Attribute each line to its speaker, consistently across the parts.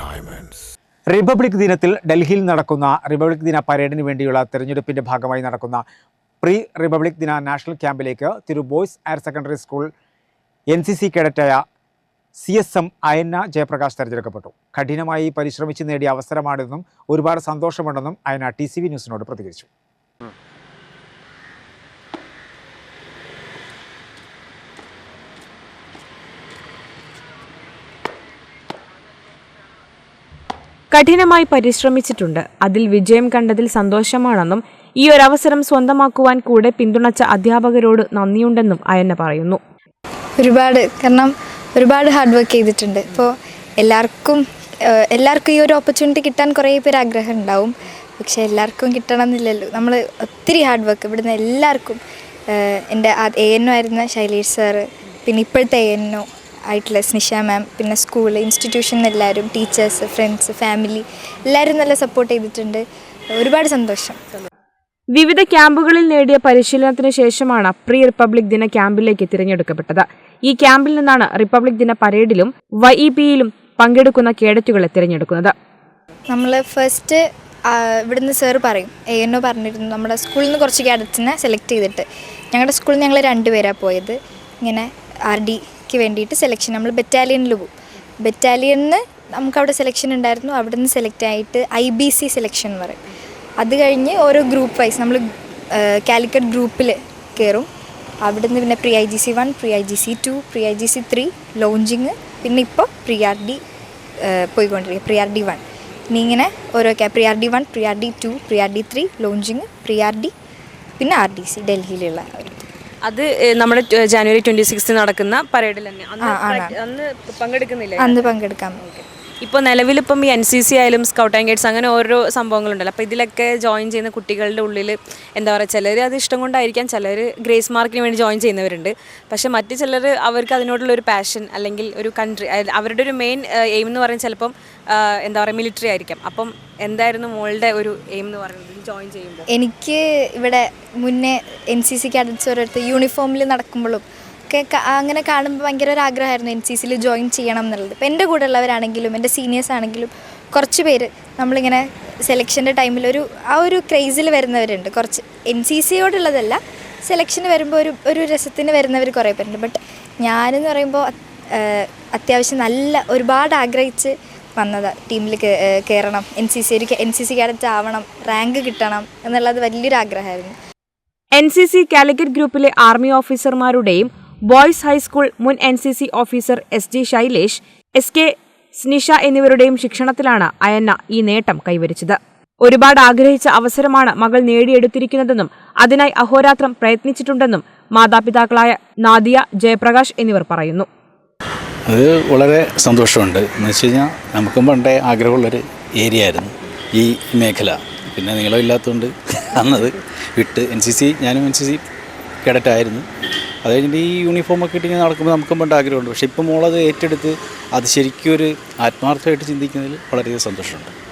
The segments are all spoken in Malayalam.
Speaker 1: ഡയമണ്ട്സ്.
Speaker 2: റിപ്പബ്ലിക് ദിനത്തിൽ ഡൽഹിയിൽ നടക്കുന്ന റിപ്പബ്ലിക് ദിന പരേഡിന് വേണ്ടിയുള്ള തെരഞ്ഞെടുപ്പിന്റെ ഭാഗമായി നടക്കുന്ന പ്രീ റിപ്പബ്ലിക് ദിന നാഷണൽ ക്യാമ്പിലേക്ക് Thiru boys higher secondary school N C C കേഡറ്റായ C S M Ayanna Jayaprakash തെരഞ്ഞെടുക്കപ്പെട്ടു. കഠിനമായി പരിശ്രമിച്ച് നേടിയ അവസരമാണിതെന്നും ഒരുപാട് സന്തോഷമുണ്ടെന്നും അയന ടി സി വി ന്യൂസിനോട് പ്രതികരിച്ചു.
Speaker 3: കഠിനമായി പരിശ്രമിച്ചിട്ടുണ്ട്. അതിൽ വിജയം കണ്ടതിൽ സന്തോഷമാണെന്നും ഈ ഒരു അവസരം സ്വന്തമാക്കുവാൻ കൂടെ പിന്തുണച്ച അധ്യാപകരോട് നന്ദിയുണ്ടെന്നും അയന്ന പറയുന്നു.
Speaker 4: ഒരുപാട് കാരണം ഒരുപാട് ഹാർഡ് വർക്ക് ചെയ്തിട്ടുണ്ട്. ഇപ്പോൾ എല്ലാവർക്കും എല്ലാവർക്കും ഈ ഒരു ഓപ്പർച്യൂണിറ്റി കിട്ടാൻ കുറേ പേര് ആഗ്രഹം ഉണ്ടാവും. പക്ഷേ എല്ലാവർക്കും കിട്ടണം എന്നില്ലല്ലോ നമ്മൾ ഒത്തിരി ഹാർഡ് വർക്ക് ഇവിടുന്ന് എല്ലാവർക്കും എന്റെ എ എൻ ഒ ആയിരുന്ന ശൈലേഷ് സാറ് പിന്നെ ഇപ്പോഴത്തെ എ എൻ ഒ ആയിട്ടുള്ള സ്നിഷ മാം പിന്നെ സ്കൂൾ ഇൻസ്റ്റിറ്റ്യൂഷൻ എല്ലാവരും ടീച്ചേഴ്സ് ഫ്രണ്ട്സ് ഫാമിലി എല്ലാവരും നല്ല സപ്പോർട്ട് ചെയ്തിട്ടുണ്ട്. ഒരുപാട് സന്തോഷം.
Speaker 3: വിവിധ ക്യാമ്പുകളിൽ നേടിയ പരിശീലനത്തിന് ശേഷമാണ് പ്രീ റിപ്പബ്ലിക് ദിന ക്യാമ്പിലേക്ക് തിരഞ്ഞെടുക്കപ്പെട്ടത്. ഈ ക്യാമ്പിൽ നിന്നാണ് റിപ്പബ്ലിക് ദിന പരേഡിലും വൈ ഇ പിയിലും പങ്കെടുക്കുന്ന കേഡറ്റുകളെ തിരഞ്ഞെടുക്കുന്നത്.
Speaker 4: നമ്മൾ ഫസ്റ്റ് ഇവിടുന്ന് സാർ പറയും എ എൻ ഒ പറഞ്ഞിരുന്നു നമ്മുടെ സ്കൂളിൽ നിന്ന് കുറച്ച് കേഡറ്റ്സിനെ സെലക്ട് ചെയ്തിട്ട്. ഞങ്ങളുടെ സ്കൂളിൽ ഞങ്ങൾ രണ്ടുപേരാണ് പോയത്. ഇങ്ങനെ ആർ ഡിക്ക് വേണ്ടിയിട്ട് സെലക്ഷൻ നമ്മൾ ബറ്റാലിയനിൽ പോകും ബറ്റാലിയനിൽ നമുക്കവിടെ സെലക്ഷൻ ഉണ്ടായിരുന്നു. അവിടെ നിന്ന് സെലക്ട് ആയിട്ട് ഐ ബി സി സെലക്ഷൻ എന്ന് പറയും. അത് കഴിഞ്ഞ് ഓരോ ഗ്രൂപ്പ് വൈസ് നമ്മൾ കാലിക്കറ്റ് ഗ്രൂപ്പിൽ കയറും നിന്ന് പിന്നെ pre I G C one pre I G C two pre I G C three launching പിന്നെ ഇപ്പോൾ പ്രി ആർ ഡി പോയിക്കൊണ്ടിരിക്കുക. പ്രി ആർ ഡി വൺ ഇനി ഇങ്ങനെ ഓരോ pre R D one pre R D two pre R D three launching pre R D പിന്നെ ആർ ഡി സി ഡൽഹിയിലുള്ള
Speaker 5: അത് നമ്മുടെ ജാനുവരി ട്വന്റി സിക്സ് നടക്കുന്ന പരേഡിൽ തന്നെ. അന്ന് പങ്കെടുക്കുന്നില്ല?
Speaker 4: അന്ന് പങ്കെടുക്കാം.
Speaker 5: ഇപ്പോൾ നിലവിലിപ്പം ഈ എൻ സി സി ആയാലും സ്കൗട്ട് ആൻഡ് ഗൈഡ്സ് അങ്ങനെ ഓരോ സംഭവങ്ങളുണ്ടല്ലോ. അപ്പോൾ ഇതിലൊക്കെ ജോയിൻ ചെയ്യുന്ന കുട്ടികളുടെ ഉള്ളിൽ എന്താ പറയുക ചിലർ അത് ഇഷ്ടം കൊണ്ടായിരിക്കാം ചിലർ ഗ്രേസ് മാർക്കിന് വേണ്ടി ജോയിൻ ചെയ്യുന്നവരുണ്ട്. പക്ഷേ മറ്റ് ചിലർ അവർക്ക് അതിനോടുള്ള ഒരു പാഷൻ അല്ലെങ്കിൽ ഒരു കൺട്രി അവരുടെ ഒരു മെയിൻ എയിം എന്ന് പറയുന്നത് ചിലപ്പം എന്താ പറയുക മിലിറ്ററി ആയിരിക്കാം. അപ്പം എന്തായിരുന്നു മോളുടെ ഒരു എയിം എന്ന് പറയുന്നത്? ജോയിൻ ചെയ്യുമ്പോൾ
Speaker 4: എനിക്ക് ഇവിടെ മുന്നേ എൻ സി സി ക്യാഡറ്റ്സ് ഒരിടത്ത് യൂണിഫോമിൽ നടക്കുമ്പോഴും ഒക്കെ അങ്ങനെ കാണുമ്പോൾ ഭയങ്കര ഒരു ആഗ്രഹമായിരുന്നു എൻ സി സിയിൽ ജോയിൻ ചെയ്യണം എന്നുള്ളത്. ഇപ്പം എന്റെ കൂടെ ഉള്ളവരാണെങ്കിലും എന്റെ സീനിയേഴ്സ് ആണെങ്കിലും കുറച്ച് പേര് നമ്മളിങ്ങനെ സെലക്ഷന്റെ ടൈമിൽ ഒരു ആ ഒരു ക്രേസിൽ വരുന്നവരുണ്ട്. കുറച്ച് എൻ സി സിയോടുള്ളതല്ല സെലക്ഷന് വരുമ്പോൾ ഒരു ഒരു രസത്തിന് വരുന്നവർ കുറേ പേരുണ്ട്. ബട്ട് ഞാനെന്ന് പറയുമ്പോൾ അത്യാവശ്യം നല്ല ഒരുപാട് ആഗ്രഹിച്ച് വന്നതാണ് ടീമിൽ കയറണം N C C N C C cadet ആവണം. റാങ്ക് കിട്ടണം എന്നുള്ളത് വലിയൊരു ആഗ്രഹമായിരുന്നു.
Speaker 3: എൻ സി സി കാലിക്കറ്റ് ഗ്രൂപ്പിലെ ആർമി ഓഫീസർമാരുടെയും ബോയ്സ് ഹൈസ്കൂൾ മുൻ N C C officer S G Shailesh S K Snisha എന്നിവരുടെയും ശിക്ഷണത്തിലാണ് അയന്ന ഈ നേട്ടം കൈവരിച്ചത്. ഒരുപാട് ആഗ്രഹിച്ച അവസരമാണ് മകൾ നേടിയെടുത്തിരിക്കുന്നതെന്നും അതിനായി അഹോരാത്രം പ്രയത്നിച്ചിട്ടുണ്ടെന്നും മാതാപിതാക്കളായ നാദിയ ജയപ്രകാശ് എന്നിവർ പറയുന്നു.
Speaker 6: അത് വളരെ സന്തോഷമുണ്ട്. എന്ന് വെച്ച് കഴിഞ്ഞാൽ നമുക്കും പണ്ടേ ആഗ്രഹമുള്ളൊരു ഏരിയ ആയിരുന്നു. ഈ മേഖല. പിന്നെ നീളമില്ലാത്തതുകൊണ്ട് അന്നത് വിട്ട് എൻ സി സി ഞാനും എൻ സി സി കേഡറ്റായിരുന്നു അത് കഴിഞ്ഞിട്ട് ഈ യൂണിഫോമൊക്കെ ഇട്ട് ഇങ്ങനെ നടക്കുമ്പോൾ നമുക്കും പണ്ട് ആഗ്രഹമുണ്ട്. പക്ഷേ ഇപ്പം മോളത് ഏറ്റെടുത്ത് അത് ശരിക്കും ഒരു ആത്മാർത്ഥമായിട്ട് ചിന്തിക്കുന്നതിൽ വളരെയധികം സന്തോഷമുണ്ട്.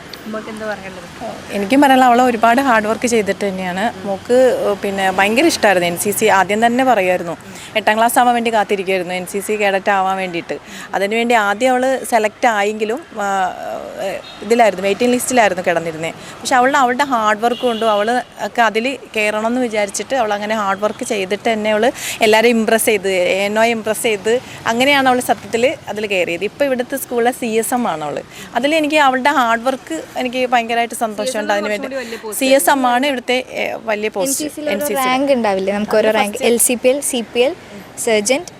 Speaker 7: എനിക്കും പറയാനുള്ള അവളെ ഒരുപാട് ഹാർഡ് വർക്ക് ചെയ്തിട്ട് തന്നെയാണ്. മോക്ക് പിന്നെ ഭയങ്കര ഇഷ്ടമായിരുന്നു എൻ സി സി ആദ്യം തന്നെ പറയുമായിരുന്നു. എട്ടാം ക്ലാസ് ആവാൻ വേണ്ടി കാത്തിരിക്കുമായിരുന്നു എൻ സി സി കേഡറ്റ് ആവാൻ വേണ്ടിയിട്ട്. അതിനുവേണ്ടി ആദ്യം അവൾ സെലക്ട് ആയെങ്കിലും ഇതിലായിരുന്നു വെയിറ്റിംഗ് ലിസ്റ്റിലായിരുന്നു കിടന്നിരുന്നത് പക്ഷെ അവളുടെ അവളുടെ ഹാർഡ് വർക്ക് കൊണ്ടും അവൾ ഒക്കെ അതിൽ കയറണമെന്ന് വിചാരിച്ചിട്ട് അവൾ അങ്ങനെ ഹാർഡ് വർക്ക് ചെയ്തിട്ട് തന്നെ അവൾ എല്ലാവരും ഇമ്പ്രസ് ചെയ്ത് എന്നോ ഇമ്പ്രസ് ചെയ്ത് അങ്ങനെയാണ് അവൾ സത്യത്തിൽ അതിൽ കയറിയത്. ഇപ്പോൾ ഇവിടുത്തെ സ്കൂളിലെ സി എസ് എം ആണ് അവൾ അതിൽ എനിക്ക് അവളുടെ ഹാർഡ് വർക്ക് എനിക്ക് ഭയങ്കരമായിട്ട് സന്തോഷമുണ്ട് അതിന് വേണ്ടി സി എസ് എം ആണ് ഇവിടുത്തെ വലിയ
Speaker 4: എൻ
Speaker 7: പോസ്റ്റ്
Speaker 4: സി റാങ്ക് ഉണ്ടാവില്ലേ? നമുക്ക് ഓരോ rank L C P L C P L sergeant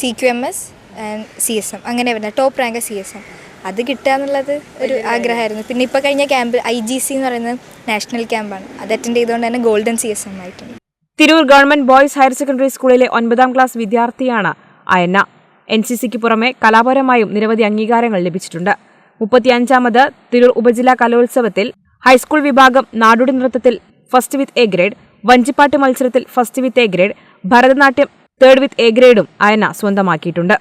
Speaker 4: C Q M S and C S M അങ്ങനെ വരുന്നത്. Top rank C S M അത് കിട്ടുക എന്നുള്ളത് ഒരു ആഗ്രഹമായിരുന്നു. പിന്നെ ഇപ്പോൾ കഴിഞ്ഞ ക്യാമ്പ് ഐ ജി സി എന്ന് പറയുന്നത് നാഷണൽ ക്യാമ്പാണ് അത് അറ്റൻഡ് ചെയ്തുകൊണ്ട് തന്നെ ഗോൾഡൻ സി എസ് എം ആയിട്ടുണ്ട്.
Speaker 3: Tirur government boys higher secondary സ്കൂളിലെ ഒൻപതാം ക്ലാസ് വിദ്യാർത്ഥിയാണ് അയന്ന. എൻ സി സിക്ക് പുറമെ കലാപരമായും നിരവധി അംഗീകാരങ്ങൾ ലഭിച്ചിട്ടുണ്ട്. മുപ്പത്തിയഞ്ചാമത് തിരൂർ ഉപജില്ലാ കലോത്സവത്തിൽ ഹൈസ്കൂൾ വിഭാഗം നാടോടി നൃത്തത്തിൽ ഫസ്റ്റ് വിത്ത് എ ഗ്രേഡ് വഞ്ചിപ്പാട്ട് മത്സരത്തിൽ first with A grade Bharatanatyam third with A ഗ്രേഡും Ayana സ്വന്തമാക്കിയിട്ടുണ്ട്.